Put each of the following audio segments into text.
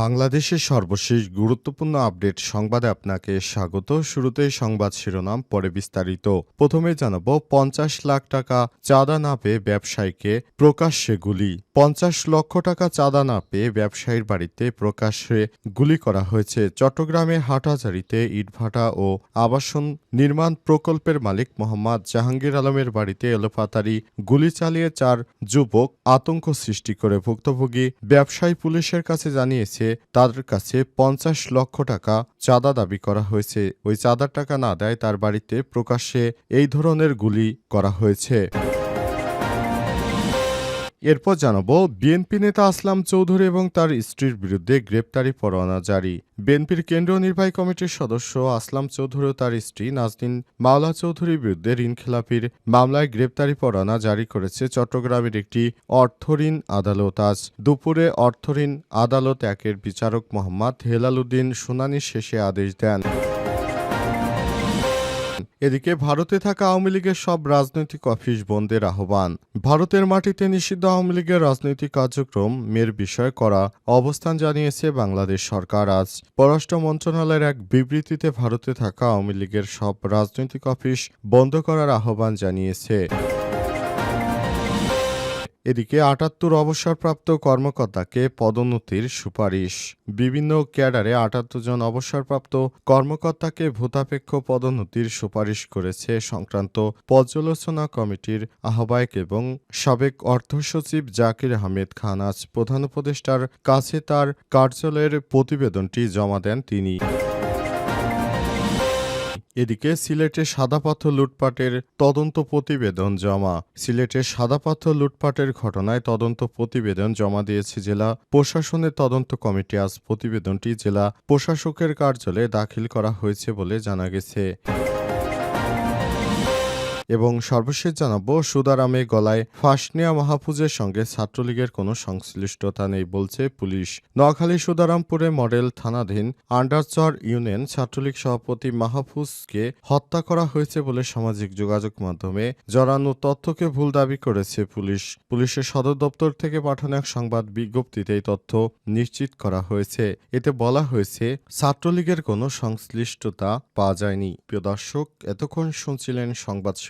বাংলাদেশের সর্বশেষ গুরুত্বপূর্ণ আপডেট সংবাদে আপনাকে স্বাগত। শুরুতেই সংবাদ শিরোনাম, পরে বিস্তারিত। প্রথমে জানাব, পঞ্চাশ লাখ টাকা চাঁদা না পেয়ে ব্যবসায়ীকে প্রকাশ্যে গুলি। পঞ্চাশ লক্ষ টাকা চাঁদা না পেয়ে ব্যবসায়ীর বাড়িতে প্রকাশ্যে গুলি করা হয়েছে। চট্টগ্রামে হাটহাজারিতে ইটভাটা ও আবাসন নির্মাণ প্রকল্পের মালিক মোহাম্মদ জাহাঙ্গীর আলমের বাড়িতে এলোপাতারি গুলি চালিয়ে চার যুবক আতঙ্ক সৃষ্টি করে ভুক্তভোগী। ব্যবসায়ী পুলিশের কাছে জানিয়েছে তাদের কাছে পঞ্চাশ লক্ষ টাকা চাঁদা দাবি করা হয়েছে। ওই চাঁদার টাকা না দেয় তার বাড়িতে প্রকাশ্যে এই ধরনের গুলি করা হয়েছে। এরপর জানাব বিএনপি নেতা আসলাম চৌধুরী এবং তার স্ত্রীর বিরুদ্ধে গ্রেপ্তারি পরোয়ানা জারি। বিএনপির কেন্দ্রীয় নির্বাহী কমিটির সদস্য আসলাম চৌধুরী ও তার স্ত্রী নাজনীন মাওলা চৌধুরীর বিরুদ্ধে ঋণখেলাপির মামলায় গ্রেপ্তারি পরোয়ানা জারি করেছে চট্টগ্রামের একটি অর্থঋণ আদালত। আজ দুপুরে অর্থঋণ আদালত একের বিচারক মোহাম্মদ হেলাল উদ্দিন শুনানি শেষে আদেশ দেন। এদিকে ভারতে থাকা আওয়ামী লীগের সব রাজনৈতিক অফিস বন্ধের আহ্বান। ভারতের মাটিতে নিষিদ্ধ আওয়ামী লীগের রাজনৈতিক কার্যক্রম মের বিষয় করা অবস্থান জানিয়েছে বাংলাদেশ সরকার। আজ পররাষ্ট্র মন্ত্রণালয়ের এক বিবৃতিতে ভারতে থাকা আওয়ামী লীগের সব রাজনৈতিক অফিস বন্ধ করার আহ্বান জানিয়েছে। এদিকে আটাত্তর অবসরপ্রাপ্ত কর্মকর্তাকে পদোন্নতির সুপারিশ। বিভিন্ন ক্যাডারে আটাত্তর জন অবসরপ্রাপ্ত কর্মকর্তাকে ভূতাপেক্ষ পদোন্নতির সুপারিশ করেছে সংক্রান্ত পর্যালোচনা কমিটির আহ্বায়ক এবং সাবেক অর্থ সচিব জাকির আহমেদ খান। আজ প্রধান উপদেষ্টার কাছে তার কার্যালয়ের প্রতিবেদনটি জমা দেন তিনি। এদিকে সিলেটে সাদাপাথর লুটপাটের তদন্ত প্রতিবেদন জমা। সিলেটে সাদাপাথর লুটপাটের ঘটনায় তদন্ত প্রতিবেদন জমা দিয়েছে জেলা প্রশাসনের তদন্ত কমিটি। আজ প্রতিবেদনটি জেলা প্রশাসকের কার্যালয়ে দাখিল করা হয়েছে বলে জানা গেছে। এবং সর্বশেষ জানাব, সুদারামে গলায় ফাঁস নেওয়া মাহফুজের সঙ্গে ছাত্রলীগের কোনো সংশ্লিষ্টতা নেই বলছে পুলিশ। নোয়াখালী সুদারামপুরে মডেল থানাধীন আন্ডারচর ইউনিয়ন ছাত্রলীগ সভাপতি মাহফুজকে হত্যা করা হয়েছে বলে সামাজিক যোগাযোগ মাধ্যমে জড়ানো তথ্যকে ভুল দাবি করেছে পুলিশ। পুলিশের সদর দপ্তর থেকে পাঠানো এক সংবাদ বিজ্ঞপ্তিতে এই তথ্য নিশ্চিত করা হয়েছে। এতে বলা হয়েছে, ছাত্রলীগের কোনো সংশ্লিষ্টতা পাওয়া যায়নি। প্রিয় দর্শক, এতক্ষণ শুনছিলেন সংবাদ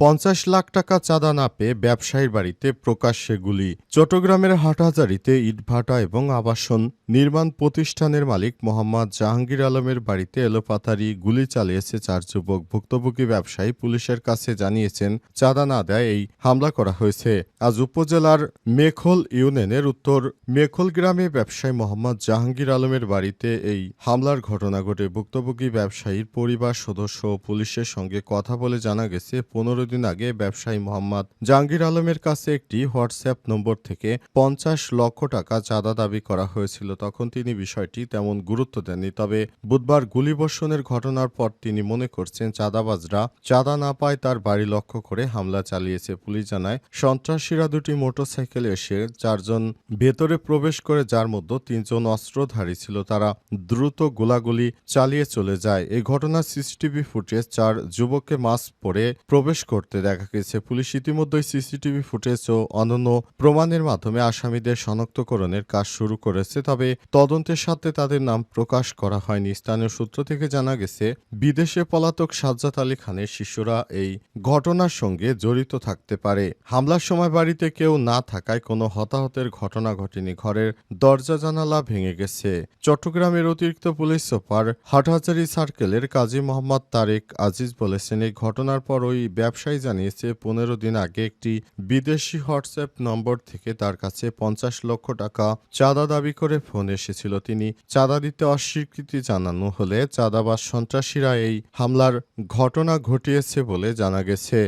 পঞ্চাশ লাখ টাকা চাঁদা না পেয়ে ব্যবসায়ীর বাড়িতে প্রকাশ্যে গুলি। চট্টগ্রামের হাটহাজারিতে ইটভাটা এবং আবাসন নির্মাণ প্রতিষ্ঠানের মালিক মোহাম্মদ জাহাঙ্গীর আলমের বাড়িতে এলোপাতারি গুলি চালিয়েছে চার যুবক। ভুক্তভোগী ব্যবসায়ী পুলিশের কাছে জানিয়েছেন, চাঁদা না দেয় এই হামলা করা হয়েছে। আজ উপজেলার মেখল ইউনিয়নের উত্তর মেখল গ্রামে ব্যবসায়ী মোহাম্মদ জাহাঙ্গীর আলমের বাড়িতে এই হামলার ঘটনা ঘটে। ভুক্তভোগী ব্যবসায়ীর পরিবার সদস্য ও পুলিশের সঙ্গে কথা বলে জানা গেছে, পনেরো দিন আগে ব্যবসায়ী মোহাম্মদ জাহাঙ্গীর আলমের কাছে একটি হোয়াটসঅ্যাপ নম্বর থেকে পঞ্চাশ লক্ষ টাকা চাঁদা দাবি করা হয়েছিল। তখন তিনি বিষয়টি তেমন গুরুত্ব দেননি। তবে বুধবার গুলিবর্ষণের ঘটনার পর তিনি মনে করছেন, চাঁদাবাজরা চাঁদা না পায় তার বাড়ি লক্ষ্য করে হামলা চালিয়েছে। পুলিশ জানায়, সন্ত্রাসীরা দুটি মোটরসাইকেলে এসে চারজন ভেতরে প্রবেশ করে, যার মধ্যে তিনজন অস্ত্রধারী ছিল। তারা দ্রুত গোলাগুলি চালিয়ে চলে যায়। এই ঘটনার সিসিটিভি ফুটেজ, চার যুবককে মাস্ক পরে প্রবেশ করতে দেখা গেছে। পুলিশ ইতিমধ্যেই সিসিটিভি ফুটেজ ও অনন্য প্রমাণের মাধ্যমে আসামিদের শনাক্তকরণের কাজ শুরু করেছে, তবে তদন্তের সাথে তাদের নাম প্রকাশ করা হয়নি। স্থানীয় সূত্র থেকে জানা গেছে, বিদেশে পলাতক সাজ্জাদ আলী খানের শিশুরা এই ঘটনার সঙ্গে জড়িত থাকতে পারে। হামলার সময় বাড়িতে কেউ না থাকায় কোনো হতাহতের ঘটনা ঘটেনি। ঘরের দরজা জানালা ভেঙে গেছে। চট্টগ্রামের অতিরিক্ত পুলিশ সুপার হাটহাজারি সার্কেলের কাজী মোহাম্মদ তারেক আজিজ বলেছেন, এই ঘটনার পর ওই ব্যবসা ব্যবসায়ী জানিয়েছে, পনেরো দিন আগে একটি বিদেশি হোয়াটসঅ্যাপ নম্বর থেকে তার কাছে পঞ্চাশ লক্ষ টাকা চাঁদা দাবি করে ফোন এসেছিল। তিনি চাঁদা দিতে অস্বীকৃতি জানানো হলে চাঁদাবাজ সন্ত্রাসীরা এই হামলার ঘটনা ঘটিয়েছে বলে জানা গেছে।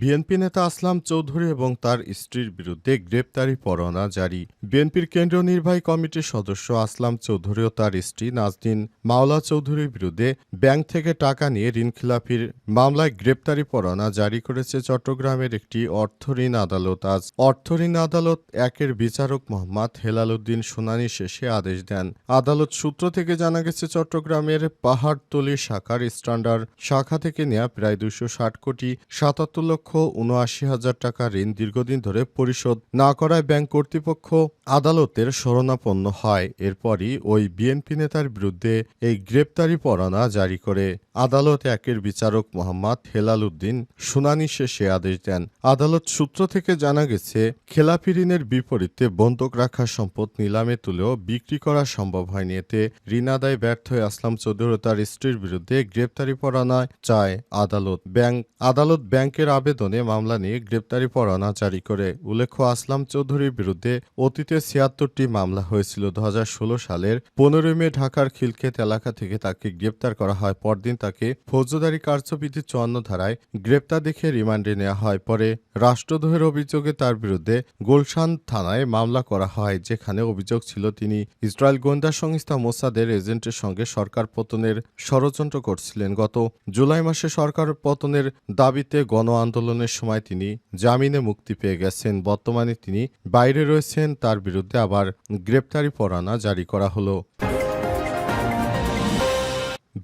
বিএনপি নেতা আসলাম চৌধুরী এবং তার স্ত্রীর বিরুদ্ধে গ্রেপ্তারি পরোয়ানা জারি। বিএনপির কেন্দ্রীয় নির্বাহী কমিটির সদস্য আসলাম চৌধুরী ও তার স্ত্রী নাজদিন মাওলা চৌধুরীর বিরুদ্ধে ব্যাংক থেকে টাকা নিয়ে ঋণখিলাপির মামলায় গ্রেপ্তারি পরোয়ানা জারি করেছে চট্টগ্রামের একটি অর্থঋণ আদালত। আজ অর্থঋণ আদালত একের বিচারক মোহাম্মদ হেলাল উদ্দিন শুনানি শেষে আদেশ দেন। আদালত সূত্র থেকে জানা গেছে, চট্টগ্রামের পাহাড়তলি শাখার স্ট্যান্ডার্ড শাখা থেকে নেওয়া প্রায় দুশো ষাট কোটি সাতাত্তর লক্ষ উনআশি হাজার টাকা ঋণ দীর্ঘদিন ধরে পরিশোধ না করায় ব্যাংক কর্তৃপক্ষ আদালতের শরণাপন্ন হয়। এরপরই ওই বিএনপি নেতার বিরুদ্ধে এই গ্রেপ্তারি পরোয়ানা জারি করে। আদালত একের বিচারক মোহাম্মদ হেলাল উদ্দিন শুনানি শেষে আদেশ দেন। আদালত সূত্র থেকে জানা গেছে, খেলাপি ঋণের বিপরীতে বন্ধক রাখা সম্পদ নিলামে তুলেও বিক্রি করা সম্ভব হয়নি। এতে ঋণ আদায় ব্যর্থ হয়ে আসলাম চৌধুরী তার স্ত্রীর বিরুদ্ধে গ্রেপ্তারি পরোয়ানা চায় আদালত। ব্যাংক আদালত ব্যাংকের আবেদনে মামলা নিয়ে গ্রেপ্তারি পরোয়ানা জারি করে। উল্লেখ্য, আসলাম চৌধুরীর বিরুদ্ধে অতীতে ছিয়াত্তরটি মামলা হয়েছিল। দু হাজার ষোলো সালের পনেরোই মে ঢাকার খিলক্ষেত এলাকা থেকে তাকে গ্রেপ্তার করা হয়। পরদিন তাকে ফৌজদারি কার্যবিধি চুয়ান্ন ধারায় গ্রেপ্তার দেখে রিমান্ডে নেওয়া হয়। পরে রাষ্ট্রদ্রোহের অভিযোগে তার বিরুদ্ধে গুলশান থানায় মামলা করা হয়, যেখানে অভিযোগ ছিল তিনি ইসরায়েল গোয়েন্দা সংস্থা মোসাদের এজেন্টের সঙ্গে সরকার পতনের ষড়যন্ত্র করছিলেন। গত জুলাই মাসে সরকার পতনের দাবিতে গণ আন্দোলনের সময় তিনি জামিনে মুক্তি পেয়ে গেছেন। বর্তমানে তিনি বাইরে রয়েছেন, তার বিরুদ্ধে আবার গ্রেপ্তারি পরানা জারি করা হলো।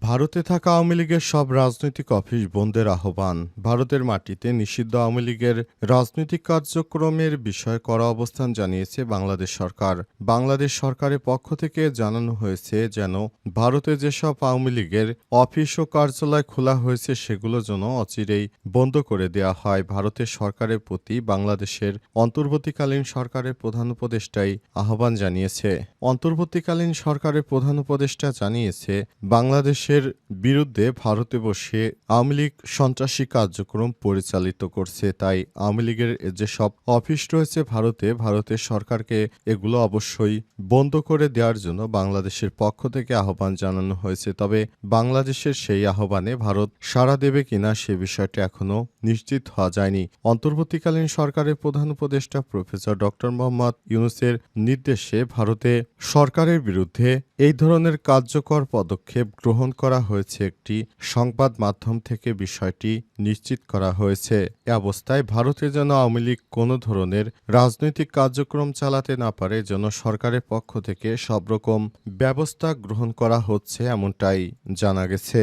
ভারতে থাকা আওয়ামী লীগের সব রাজনৈতিক অফিস বন্ধের আহ্বান। ভারতের মাটিতে নিষিদ্ধ আওয়ামী লীগের রাজনৈতিক কার্যক্রমের বিষয়ে কড়া অবস্থান জানিয়েছে বাংলাদেশ সরকার। বাংলাদেশ সরকারের পক্ষ থেকে জানানো হয়েছে যেন ভারতে যেসব আওয়ামী লীগের অফিস ও কার্যালয় খোলা হয়েছে সেগুলো যেন অচিরেই বন্ধ করে দেওয়া হয়। ভারতের সরকারের প্রতি বাংলাদেশের অন্তর্বর্তীকালীন সরকারের প্রধান উপদেষ্টাই আহ্বান জানিয়েছে। অন্তর্বর্তীকালীন সরকারের প্রধান উপদেষ্টা জানিয়েছে বাংলাদেশের বিরুদ্ধে ভারতে বসে আওয়ামী লীগ সন্ত্রাসী কার্যক্রম পরিচালিত করছে। তাই আওয়ামী লীগের যেসব অফিস রয়েছে ভারতে, ভারতের সরকারকে এগুলো অবশ্যই বন্ধ করে দেওয়ার জন্য বাংলাদেশের পক্ষ থেকে আহ্বান জানানো হয়েছে। তবে বাংলাদেশের সেই আহ্বানে ভারত সাড়া দেবে কিনা সে বিষয়টি এখনও নিশ্চিত হওয়া যায়নি। অন্তর্বর্তীকালীন সরকারের প্রধান উপদেষ্টা প্রফেসর ডক্টর মোহাম্মদ ইউনুসের নির্দেশে ভারতে সরকারের বিরুদ্ধে এই ধরনের কার্যকর পদক্ষেপ গ্রহণ করা হয়েছে একটি সংবাদ মাধ্যম থেকে বিষয়টি নিশ্চিত করা হয়েছে। এ অবস্থায় ভারতে যেন আওয়ামী লীগ কোনো ধরনের রাজনৈতিক কার্যক্রম চালাতে না পারে, যেন সরকারের পক্ষ থেকে সব রকম ব্যবস্থা গ্রহণ করা হচ্ছে এমনটাই জানা গেছে।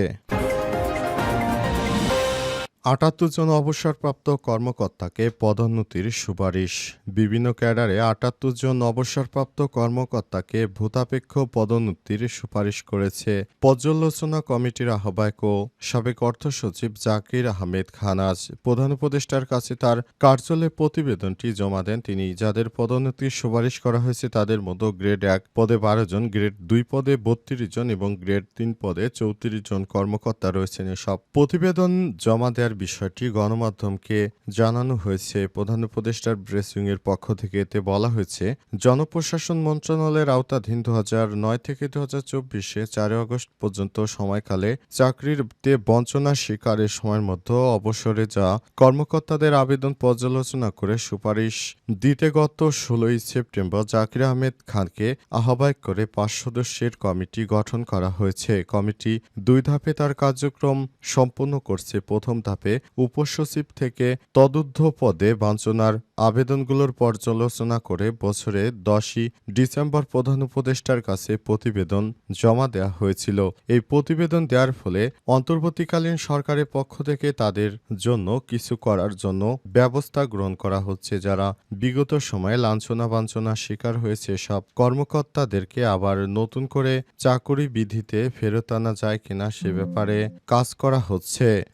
আটাত্তর জন অবসরপ্রাপ্ত কর্মকর্তাকে পদোন্নতির সুপারিশ। বিভিন্ন ক্যাডারে আটাত্তর জন অবসরপ্রাপ্ত কর্মকর্তাকে ভূতাপেক্ষ পদোন্নতির সুপারিশ করেছে। পর্যালোচনা কমিটির আহ্বায়ক সাবেক অর্থ সচিব জাকির আহমেদ খান আজ প্রধান উপদেষ্টার কাছে তার কার্যালয়ে প্রতিবেদনটি জমা দেন। তিনি, যাদের পদোন্নতির সুপারিশ করা হয়েছে, তাদের মধ্যে গ্রেড এক পদে বারো জন, গ্রেড দুই পদে বত্রিশ জন এবং গ্রেড তিন পদে চৌত্রিশ জন কর্মকর্তা রয়েছেন। এসব প্রতিবেদন জমা দেওয়ার বিষয়টি গণমাধ্যমকে জানানো হয়েছে। প্রধান উপদেষ্টার ব্রেসিং এর পক্ষ থেকে এতে বলা হয়েছে, জনপ্রশাসন মন্ত্রণালয়ের আওতাধীন দু নয় থেকে দু হাজার চব্বিশে চারই আগস্ট পর্যন্ত সময়কালে চাকরিতে বঞ্চনা শিকারের সময়ের মধ্যে অবসরে যা কর্মকর্তাদের আবেদন পর্যালোচনা করে সুপারিশ দিতে গত ষোলোই সেপ্টেম্বর জাকির আহমেদ খানকে আহ্বায়ক করে পাঁচ সদস্যের কমিটি গঠন করা হয়েছে। কমিটি দুই ধাপে তার কার্যক্রম সম্পন্ন করছে। প্রথম ধাপে উপসচিব থেকে তদুদ্ধ পদে বাঞ্ছনার আবেদনগুলোর পর্যালোচনা করে বছরে দশই ডিসেম্বর প্রধান উপদেষ্টার কাছে প্রতিবেদন জমা দেওয়া হয়েছিল। এই প্রতিবেদন দেওয়ার ফলে অন্তর্বর্তীকালীন সরকারের পক্ষ থেকে তাদের জন্য কিছু করার জন্য ব্যবস্থা গ্রহণ করা হচ্ছে, যারা বিগত সময়ে লাঞ্ছনা বাঞ্ছনা শিকার হয়েছে। সব কর্মকর্তাদেরকে আবার নতুন করে চাকুরি বিধিতে ফেরত আনা যায় কিনা সে ব্যাপারে কাজ করা হচ্ছে।